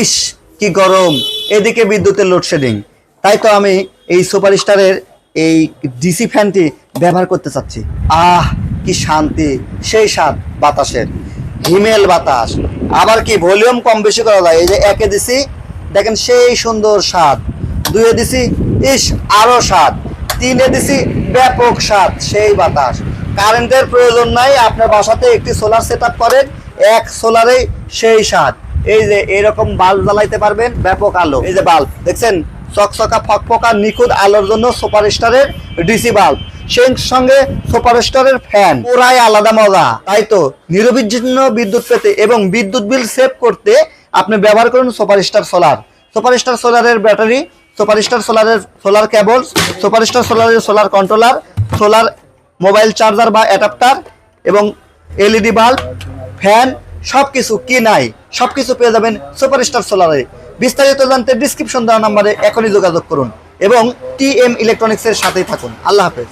ইস, কি গরম। এদিকে বিদ্যুতের লোডশেডিং তাই তো আমি এই সুপার স্টারের এই ডিসি ফ্যানটি ব্যবহার করতে চাচ্ছি। আহ, কি শান্তি, সেই স্বাদ বাতাসের। হিমেল বাতাস। আবার কি ভলিউম কম বেশি করা যায়? এই যে একে দিছি, দেখেন সেই সুন্দর স্বাদ। দুয়ে দিছি, ইস, আরও স্বাদ। তিনে দিছি, ব্যাপক স্বাদ, সেই বাতাস। কারেন্টের প্রয়োজন নাই, আপনার বাসাতে একটি সোলার সেট করেন, এক সোলারে সেই স্বাদ। এই যে এরকম বাল্ব জ্বালাইতে পারবেন, ব্যাপক আলো। এই যে বাল্ব, দেখছেন? চকচকা, ফকফকা, নিখুঁত আলোর জন্য সুপার স্টারের ডিসি বাল্ব। সেই সঙ্গে সুপার স্টারের ফ্যান, পুরাই আলাদা মজা। তাই তো, নিরবিচ্ছিন্ন বিদ্যুৎ পেতে এবং বিদ্যুৎ বিল সেভ করতে আপনি ব্যবহার করুন super star solar. Super star সোলারের battery super star সোলারের solar cable super star সোলারের solar controller, solar mobile charger বা অ্যাডাপ্টার এবং এলইডি বাল্ব, ফ্যান সবকিছু কি নাই সব কিছু পেয়ে যাবেন সুপার স্টার সোলারে। বিস্তারিত জানতে ডিসক্রিপশন দেওয়া নাম্বারে এখনই যোগাযোগ করুন এবং টি এম ইলেকট্রনিক্সের সাথেই থাকুন। আল্লাহ হাফেজ।